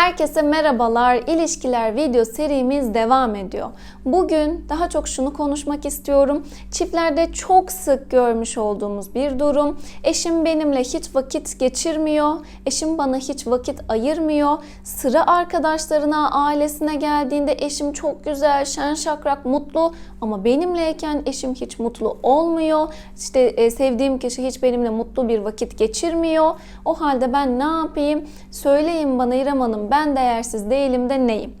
Herkese merhabalar. İlişkiler video serimiz devam ediyor. Bugün daha çok şunu konuşmak istiyorum. Çiftlerde çok sık görmüş olduğumuz bir durum. Eşim benimle hiç vakit geçirmiyor. Eşim bana hiç vakit ayırmıyor. Sıra arkadaşlarına, ailesine geldiğinde eşim çok güzel, şen şakrak, mutlu ama benimleyken eşim hiç mutlu olmuyor. İşte e, sevdiğim kişi hiç benimle mutlu bir vakit geçirmiyor. O halde ben ne yapayım? Söyleyin bana İrem Hanım ben değersiz değilim de neyim?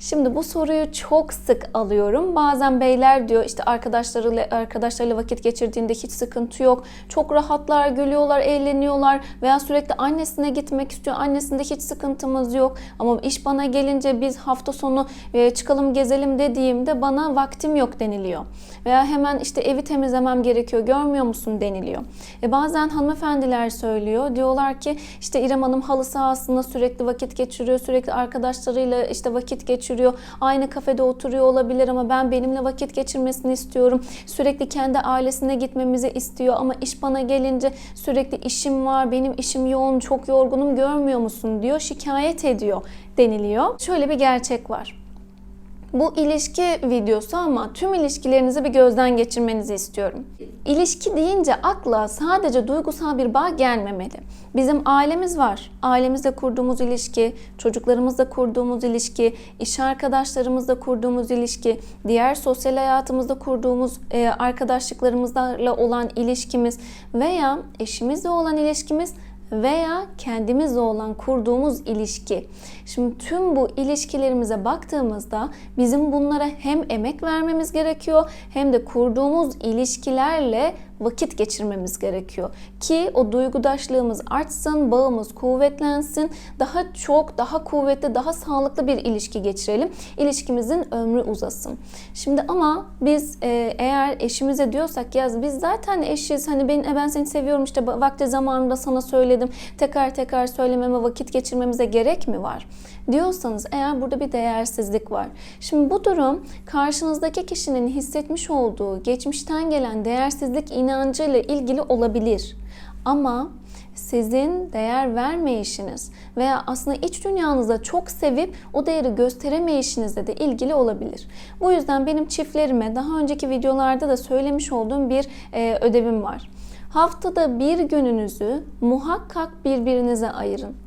Şimdi bu soruyu çok sık alıyorum. Bazen beyler diyor işte arkadaşlarıyla arkadaşlarıyla vakit geçirdiğinde hiç sıkıntı yok. Çok rahatlar, gülüyorlar, eğleniyorlar veya sürekli annesine gitmek istiyor. Annesinde hiç sıkıntımız yok. Ama iş bana gelince biz hafta sonu e, çıkalım gezelim dediğimde bana vaktim yok deniliyor. Veya hemen işte evi temizlemem gerekiyor görmüyor musun deniliyor. E bazen hanımefendiler söylüyor. Diyorlar ki işte İrem Hanım halı sahasında sürekli vakit geçiriyor. Sürekli arkadaşlarıyla işte vakit geçiriyor. Aynı kafede oturuyor olabilir ama ben benimle vakit geçirmesini istiyorum. Sürekli kendi ailesine gitmemizi istiyor ama iş bana gelince sürekli işim var, benim işim yoğun, çok yorgunum görmüyor musun diyor. Şikayet ediyor deniliyor. Şöyle bir gerçek var. Bu ilişki videosu ama tüm ilişkilerinizi bir gözden geçirmenizi istiyorum. İlişki deyince akla sadece duygusal bir bağ gelmemeli. Bizim ailemiz var. Ailemizle kurduğumuz ilişki, çocuklarımızla kurduğumuz ilişki, iş arkadaşlarımızla kurduğumuz ilişki, diğer sosyal hayatımızda kurduğumuz e, arkadaşlıklarımızla olan ilişkimiz veya eşimizle olan ilişkimiz veya kendimizle olan kurduğumuz ilişki. Şimdi tüm bu ilişkilerimize baktığımızda bizim bunlara hem emek vermemiz gerekiyor hem de kurduğumuz ilişkilerle vakit geçirmemiz gerekiyor. Ki o duygudaşlığımız artsın, bağımız kuvvetlensin, daha çok, daha kuvvetli, daha sağlıklı bir ilişki geçirelim. İlişkimizin ömrü uzasın. Şimdi ama biz e, eğer eşimize diyorsak ya biz zaten eşiz hani ben, ben seni seviyorum işte vakti zamanında sana söyledim tekrar tekrar söylememe vakit geçirmemize gerek mi var? diyorsanız eğer burada bir değersizlik var. Şimdi bu durum karşınızdaki kişinin hissetmiş olduğu geçmişten gelen değersizlik inancıyla ilgili olabilir. Ama sizin değer vermeyişiniz veya aslında iç dünyanızda çok sevip o değeri gösteremeyişinizle de ilgili olabilir. Bu yüzden benim çiftlerime daha önceki videolarda da söylemiş olduğum bir e, ödevim var. Haftada bir gününüzü muhakkak birbirinize ayırın.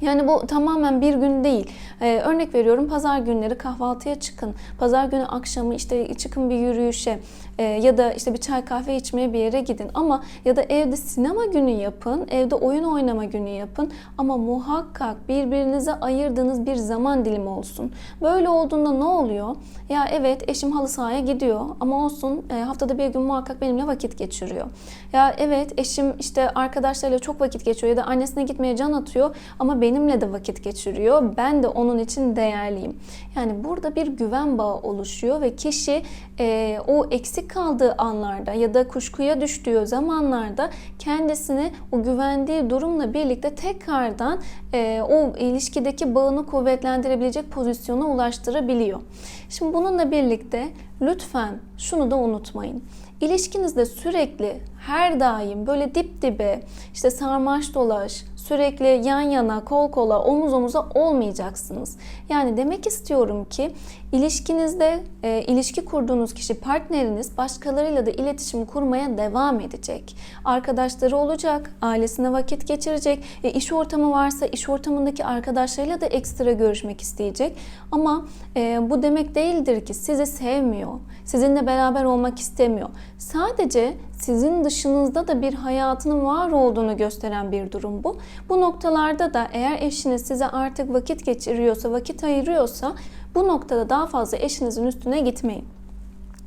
Yani bu tamamen bir gün değil. Ee, örnek veriyorum pazar günleri kahvaltıya çıkın. Pazar günü akşamı işte çıkın bir yürüyüşe e, ya da işte bir çay kahve içmeye bir yere gidin. Ama ya da evde sinema günü yapın, evde oyun oynama günü yapın. Ama muhakkak birbirinize ayırdığınız bir zaman dilimi olsun. Böyle olduğunda ne oluyor? Ya evet eşim halı sahaya gidiyor ama olsun e, haftada bir gün muhakkak benimle vakit geçiriyor. Ya evet eşim işte arkadaşlarıyla çok vakit geçiyor ya da annesine gitmeye can atıyor ama benimle de vakit geçiriyor. Ben de onun için değerliyim. Yani burada bir güven bağı oluşuyor ve kişi e, o eksik kaldığı anlarda ya da kuşkuya düştüğü zamanlarda kendisini o güvendiği durumla birlikte tekrardan e, o ilişkideki bağını kuvvetlendirebilecek pozisyona ulaştırabiliyor. Şimdi bununla birlikte lütfen şunu da unutmayın. İlişkinizde sürekli her daim böyle dip dibe işte sarmaş dolaş sürekli yan yana kol kola omuz omuza olmayacaksınız. Yani demek istiyorum ki ilişkinizde e, ilişki kurduğunuz kişi partneriniz başkalarıyla da iletişim kurmaya devam edecek. Arkadaşları olacak, ailesine vakit geçirecek, e, iş ortamı varsa iş ortamındaki arkadaşlarıyla da ekstra görüşmek isteyecek. Ama e, bu demek değildir ki sizi sevmiyor, sizinle beraber olmak istemiyor. Sadece sizin dışınızda da bir hayatının var olduğunu gösteren bir durum bu. Bu noktalarda da eğer eşiniz size artık vakit geçiriyorsa, vakit ayırıyorsa bu noktada daha fazla eşinizin üstüne gitmeyin.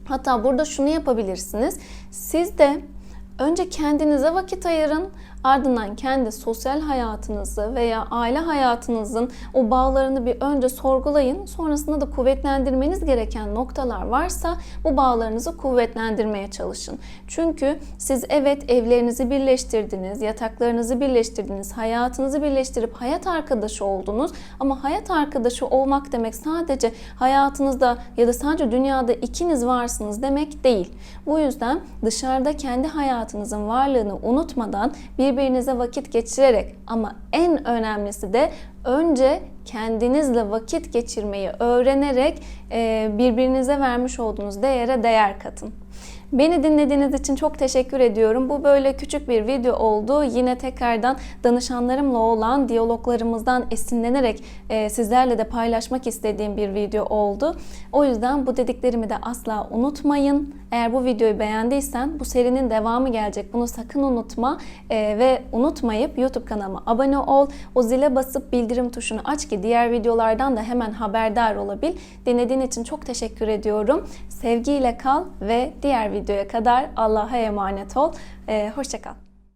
Hatta burada şunu yapabilirsiniz. Siz de önce kendinize vakit ayırın. Ardından kendi sosyal hayatınızı veya aile hayatınızın o bağlarını bir önce sorgulayın. Sonrasında da kuvvetlendirmeniz gereken noktalar varsa bu bağlarınızı kuvvetlendirmeye çalışın. Çünkü siz evet evlerinizi birleştirdiniz, yataklarınızı birleştirdiniz, hayatınızı birleştirip hayat arkadaşı oldunuz. Ama hayat arkadaşı olmak demek sadece hayatınızda ya da sadece dünyada ikiniz varsınız demek değil. Bu yüzden dışarıda kendi hayatınızın varlığını unutmadan bir birbirinize vakit geçirerek ama en önemlisi de önce kendinizle vakit geçirmeyi öğrenerek birbirinize vermiş olduğunuz değere değer katın. Beni dinlediğiniz için çok teşekkür ediyorum. Bu böyle küçük bir video oldu. Yine tekrardan danışanlarımla olan diyaloglarımızdan esinlenerek e, sizlerle de paylaşmak istediğim bir video oldu. O yüzden bu dediklerimi de asla unutmayın. Eğer bu videoyu beğendiysen bu serinin devamı gelecek. Bunu sakın unutma E, ve unutmayıp YouTube kanalıma abone ol. O zile basıp bildirim tuşunu aç ki diğer videolardan da hemen haberdar olabil. Dinlediğin için çok teşekkür ediyorum. Sevgiyle kal ve diğer videoya kadar Allah'a emanet ol. E, hoşça kal.